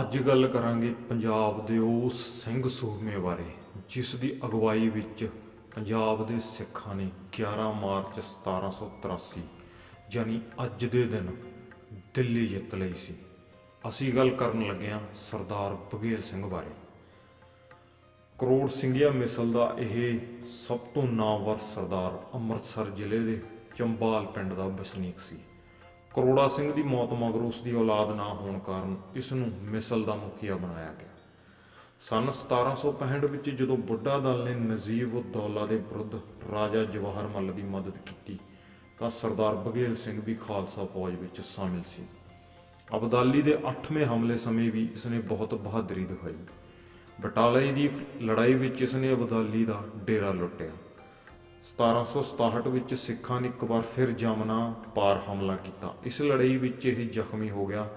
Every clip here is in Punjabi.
ਅੱਜ ਗੱਲ ਕਰਾਂਗੇ ਪੰਜਾਬ ਦੇ ਉਸ ਸਿੰਘ ਸੂਰਮੇ ਬਾਰੇ, ਜਿਸ ਦੀ ਅਗਵਾਈ ਵਿੱਚ ਪੰਜਾਬ ਦੇ ਸਿੱਖਾਂ ਨੇ 11 ਮਾਰਚ 1783 ਯਾਨੀ ਅੱਜ ਦੇ ਦਿਨ, ਦਿੱਲੀ ਜਿੱਤ ਲਈ ਸੀ। ਅਸੀਂ ਗੱਲ ਕਰਨ ਲੱਗੇ ਹਾਂ ਸਰਦਾਰ ਬਘੇਲ ਸਿੰਘ ਬਾਰੇ। ਕਰੋੜ ਸਿੰਘੀਆ ਮਿਸਲ ਦਾ ਇਹ ਸਭ ਤੋਂ ਨਾਮਵਰ ਸਰਦਾਰ ਅੰਮ੍ਰਿਤਸਰ ਜ਼ਿਲ੍ਹੇ ਦੇ ਚੰਬਾਲ ਪਿੰਡ ਦਾ ਵਸਨੀਕ ਸੀ। ਕਰੋੜਾ ਸਿੰਘ ਦੀ ਮੌਤ ਮਗਰੋਂ ਉਸ ਦੀ ਔਲਾਦ ਨਾ ਹੋਣ ਕਾਰਨ ਇਸ ਨੂੰ ਮਿਸਲ ਦਾ ਮੁਖੀਆ ਬਣਾਇਆ ਗਿਆ। ਸਨ 1765 ਵਿੱਚ ਜਦੋਂ ਬੁੱਢਾ ਦਲ ਨੇ ਨਜੀਬ ਉਦ-ਦੌਲਾ ਦੇ ਵਿਰੁੱਧ ਰਾਜਾ ਜਵਾਹਰ ਮੱਲ ਦੀ ਮਦਦ ਕੀਤੀ, ਤਾਂ ਸਰਦਾਰ ਬਘੇਲ ਸਿੰਘ ਵੀ ਖਾਲਸਾ ਫੌਜ ਵਿੱਚ ਸ਼ਾਮਿਲ ਸੀ। ਅਬਦਾਲੀ ਦੇ 8ਵੇਂ ਹਮਲੇ ਸਮੇਂ ਵੀ ਇਸਨੇ ਬਹੁਤ ਬਹਾਦਰੀ ਦਿਖਾਈ। ਬਟਾਲੇ ਦੀ ਲੜਾਈ ਵਿੱਚ ਇਸਨੇ ਅਬਦਾਲੀ ਦਾ ਡੇਰਾ ਲੁੱਟਿਆ। 1767 ਵਿੱਚ ਸਿੱਖਾਂ ਨੇ ਇੱਕ ਵਾਰ ਫਿਰ ਜਮਨਾ ਪਾਰ ਹਮਲਾ ਕੀਤਾ। ਇਸ ਲੜਾਈ ਵਿੱਚ ਇਹ ਜ਼ਖਮੀ ਹੋ ਗਿਆ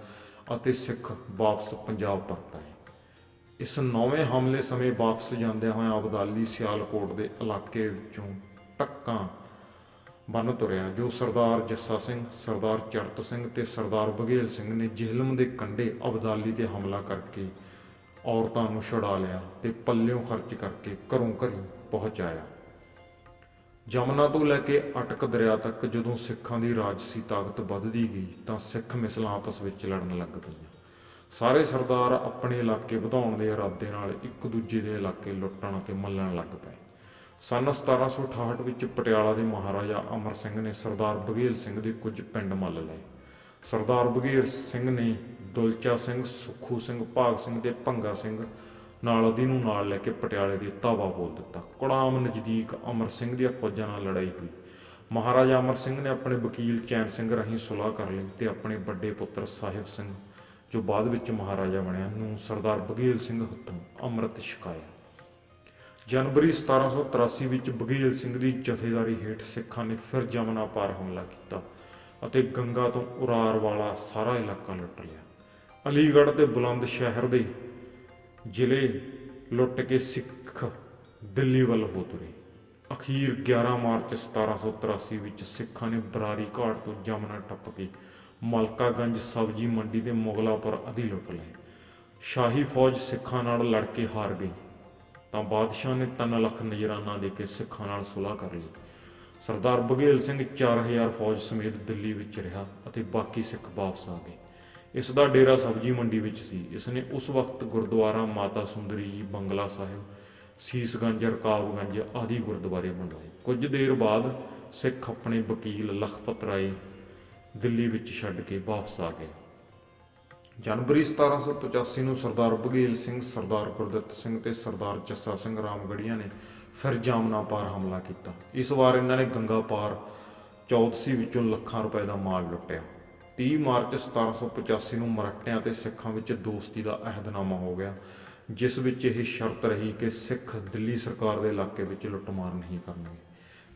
ਅਤੇ ਸਿੱਖ ਵਾਪਸ ਪੰਜਾਬ ਪਰਤ ਆਏ। ਇਸ ਨੌਵੇਂ ਹਮਲੇ ਸਮੇਂ ਵਾਪਸ ਜਾਂਦਿਆਂ ਹੋਇਆਂ ਅਬਦਾਲੀ ਸਿਆਲਕੋਟ ਦੇ ਇਲਾਕੇ ਵਿੱਚੋਂ ਟੱਕਾਂ ਬੰਨ ਤੁਰਿਆ, ਜੋ ਸਰਦਾਰ ਜੱਸਾ ਸਿੰਘ, ਸਰਦਾਰ ਚੜਤ ਸਿੰਘ ਤੇ ਸਰਦਾਰ ਬਘੇਲ ਸਿੰਘ ਨੇ ਜਿਹਲਮ ਦੇ ਕੰਢੇ ਅਬਦਾਲੀ ਤੇ ਹਮਲਾ ਕਰਕੇ ਔਰਤਾਂ ਨੂੰ ਛੁਡਾ ਲਿਆ ਤੇ ਪੱਲਿਓਂ ਖਰਚ ਕਰਕੇ ਘਰੋਂ ਘਰੀ ਪਹੁੰਚਾਇਆ। ਜਮਨਾ ਤੋਂ ਲੈ ਕੇ ਅਟਕ ਦਰਿਆ ਤੱਕ ਜਦੋਂ ਸਿੱਖਾਂ ਦੀ ਰਾਜਸੀ ਤਾਕਤ ਵੱਧਦੀ ਗਈ ਤਾਂ ਸਿੱਖ ਮਿਸਲਾਂ ਆਪਸ ਵਿੱਚ ਲੜਨ ਲੱਗ ਪਈਆਂ। ਸਾਰੇ ਸਰਦਾਰ ਆਪਣੇ ਇਲਾਕੇ ਵਧਾਉਣ ਦੇ ਇਰਾਦੇ ਨਾਲ ਇੱਕ ਦੂਜੇ ਦੇ ਇਲਾਕੇ ਲੁੱਟਣ ਅਤੇ ਮੱਲਣ ਲੱਗ ਪਏ। ਸਨ 1768 ਵਿੱਚ ਪਟਿਆਲਾ ਦੇ ਮਹਾਰਾਜਾ ਅਮਰ ਸਿੰਘ ਨੇ ਸਰਦਾਰ ਬਘੇਲ ਸਿੰਘ ਦੇ ਕੁਝ ਪਿੰਡ ਮੱਲ ਲਏ। ਸਰਦਾਰ ਬਘੇਲ ਸਿੰਘ ਨੇ ਦੁਲਚਾ ਸਿੰਘ, ਸੁਖੂ ਸਿੰਘ, ਭਾਗ ਸਿੰਘ ਤੇ ਭੰਗਾ ਸਿੰਘ ਨਾਲ ਉਹਦੀ ਨੂੰ ਨਾਲ ਲੈ ਕੇ ਪਟਿਆਲੇ ਦੀ ਤਾਵਾ ਬੋਲ ਦਿੱਤਾ। ਕੁੜਾਮ ਨਜ਼ਦੀਕ ਅਮਰ ਸਿੰਘ ਦੀਆਂ ਫੌਜਾਂ ਨਾਲ ਲੜਾਈ ਹੋਈ। ਮਹਾਰਾਜਾ ਅਮਰ ਸਿੰਘ ਨੇ ਆਪਣੇ ਵਕੀਲ ਚੈਨ ਸਿੰਘ ਰਾਹੀਂ ਸੁਲਾਹ ਕਰ ਲਈ ਤੇ ਆਪਣੇ ਵੱਡੇ ਪੁੱਤਰ ਸਾਹਿਬ ਸਿੰਘ, ਜੋ ਬਾਅਦ ਵਿੱਚ ਮਹਾਰਾਜਾ ਬਣਿਆ, ਨੂੰ ਸਰਦਾਰ ਬਘੇਲ ਸਿੰਘ ਹੱਥੋਂ ਅੰਮ੍ਰਿਤ ਛਕਾਇਆ। ਜਨਵਰੀ 1783 ਵਿੱਚ ਬਘੇਲ ਸਿੰਘ ਦੀ ਜਥੇਦਾਰੀ ਹੇਠ ਸਿੱਖਾਂ ਨੇ ਫਿਰ ਜਮਨਾ ਪਾਰ ਹਮਲਾ ਕੀਤਾ ਅਤੇ ਗੰਗਾ ਤੋਂ ਉਰਾਰ ਵਾਲਾ ਸਾਰਾ ਇਲਾਕਾ ਲੁੱਟ ਲਿਆ। ਅਲੀਗੜ੍ਹ ਤੇ ਬੁਲੰਦ ਸ਼ਹਿਰ ਦੇ ਜ਼ਿਲ੍ਹੇ ਲੁੱਟ ਕੇ ਸਿੱਖ ਦਿੱਲੀ ਵੱਲ ਹੋ ਤੁਰੇ। ਅਖੀਰ 11 ਮਾਰਚ 1783 ਵਿੱਚ ਸਿੱਖਾਂ ਨੇ ਬਰਾਰੀ ਘਾਟ ਤੋਂ ਜਮਨਾ ਟੱਪ ਕੇ ਮਲਕਾਗੰਜ ਸਬਜ਼ੀ ਮੰਡੀ ਦੇ ਮੁਗਲਾਪੁਰ ਅਧੀ ਲੁੱਟ ਲਏ ਸ਼ਾਹੀ ਫੌਜ ਸਿੱਖਾਂ ਨਾਲ ਲੜ ਕੇ ਹਾਰ ਗਈ। ਤਾਂ ਬਾਦਸ਼ਾਹ ਨੇ 3 ਲੱਖ ਨਜਰਾਨਾ ਦੇ ਕੇ ਸਿੱਖਾਂ ਨਾਲ ਸੁਲਾਹ ਕਰ ਲਈ। ਸਰਦਾਰ ਬਘੇਲ ਸਿੰਘ 4000 ਫੌਜ ਸਮੇਤ ਦਿੱਲੀ ਵਿੱਚ ਰਿਹਾ ਅਤੇ ਬਾਕੀ ਸਿੱਖ ਵਾਪਸ ਆ ਗਏ। ਇਸ ਦਾ ਡੇਰਾ ਸਬਜ਼ੀ ਮੰਡੀ ਵਿੱਚ ਸੀ। ਇਸ ਨੇ ਉਸ ਵਕਤ ਗੁਰਦੁਆਰਾ ਮਾਤਾ ਸੁੰਦਰੀ ਜੀ ਬੰਗਲਾ ਸਾਹਿਬ, ਸੀਸਗੰਜ, ਰਕਾਬਗੰਜ ਆਦਿ ਗੁਰਦੁਆਰੇ ਬਣਾਏ ਕੁਝ ਦੇਰ ਬਾਅਦ ਸਿੱਖ ਆਪਣੇ ਵਕੀਲ ਲਖਪਤ ਰਾਏ ਦਿੱਲੀ ਵਿੱਚ ਛੱਡ ਕੇ ਵਾਪਸ ਆ ਗਏ। ਜਨਵਰੀ 1785 ਨੂੰ ਸਰਦਾਰ ਬਘੇਲ ਸਿੰਘ, ਸਰਦਾਰ ਗੁਰਦਿੱਤ ਸਿੰਘ ਤੇ ਸਰਦਾਰ ਜੱਸਾ ਸਿੰਘ ਰਾਮਗੜੀਆਂ ਨੇ ਫਿਰ ਜਾਮਨਾ ਪਾਰ ਹਮਲਾ ਕੀਤਾ। ਇਸ ਵਾਰ ਇਹਨਾਂ ਨੇ ਗੰਗਾ ਪਾਰ ਚੌਦਸੀ ਵਿੱਚੋਂ ਲੱਖਾਂ ਰੁਪਏ ਦਾ ਮਾਲ ਲੁੱਟਿਆ। 30 ਮਾਰਚ 1785 ਨੂੰ ਮਰਾਠਿਆਂ ਤੇ ਸਿੱਖਾਂ ਵਿੱਚ ਦੋਸਤੀ ਦਾ ਅਹਿਦਨਾਮਾ ਹੋ ਗਿਆ, ਜਿਸ ਵਿੱਚ ਇਹ ਸ਼ਰਤ ਰਹੀ ਕਿ ਸਿੱਖ ਦਿੱਲੀ ਸਰਕਾਰ ਦੇ ਇਲਾਕੇ ਵਿੱਚ ਲੁੱਟਮਾਰ ਨਹੀਂ ਕਰਨਗੇ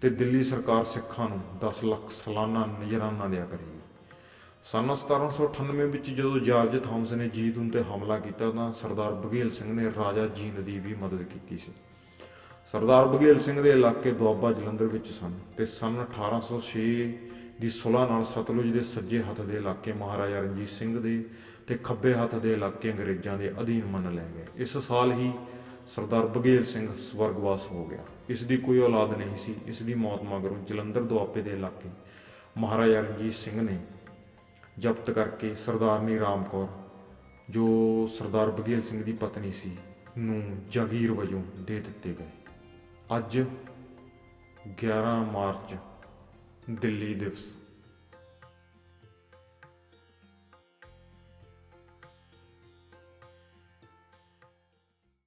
ਤੇ ਦਿੱਲੀ ਸਰਕਾਰ ਸਿੱਖਾਂ ਨੂੰ 10 ਲੱਖ ਸਾਲਾਨਾ ਨਜਰਾਨਾ ਦਿਆ ਕਰੇਗੀ। ਸਨ 1798 ਵਿੱਚ ਜਦੋਂ ਜਾਰਜ ਥਾਮਸ ਨੇ ਜੀਤ ਤੇ ਹਮਲਾ ਕੀਤਾ ਤਾਂ ਸਰਦਾਰ ਬਘੇਲ ਸਿੰਘ ਨੇ ਰਾਜਾ ਜੀਂਦ ਦੀ ਵੀ ਮਦਦ ਕੀਤੀ ਸੀ। ਸਰਦਾਰ ਬਘੇਲ ਸਿੰਘ ਦੇ ਇਲਾਕੇ ਦੁਆਬਾ ਜਲੰਧਰ ਵਿੱਚ ਸਨ ਤੇ ਸਨ 1806 ਦੀ ਸੁਲ੍ਹਾ ਨਾਲ ਸਤਲੁਜ ਦੇ ਸੱਜੇ ਹੱਥ ਦੇ ਇਲਾਕੇ ਮਹਾਰਾਜਾ ਰਣਜੀਤ ਸਿੰਘ ਦੇ ਤੇ ਖੱਬੇ ਹੱਥ ਦੇ ਇਲਾਕੇ ਅੰਗਰੇਜ਼ਾਂ ਦੇ ਅਧੀਨ ਮੰਨ ਲਏ ਗਏ। ਇਸ ਸਾਲ ਹੀ ਸਰਦਾਰ ਬਘੇਲ ਸਿੰਘ ਸਵਰਗਵਾਸ ਹੋ ਗਿਆ। ਇਸ ਦੀ ਕੋਈ ਔਲਾਦ ਨਹੀਂ ਸੀ। ਇਸ ਦੀ ਮੌਤ ਮਗਰੋਂ ਜਲੰਧਰ ਦੁਆਬੇ ਦੇ ਇਲਾਕੇ ਮਹਾਰਾਜਾ ਰਣਜੀਤ ਸਿੰਘ ਨੇ ਜ਼ਬਤ ਕਰਕੇ ਸਰਦਾਰਨੀ ਰਾਮ ਕੌਰ, ਜੋ ਸਰਦਾਰ ਬਘੇਲ ਸਿੰਘ ਦੀ ਪਤਨੀ ਸੀ, ਨੂੰ ਜਾਗੀਰ ਵਜੋਂ ਦੇ ਦਿੱਤੇ ਗਏ। ਅੱਜ 11 ਮਾਰਚ ਦਿੱਲੀ ਦਿਵਸ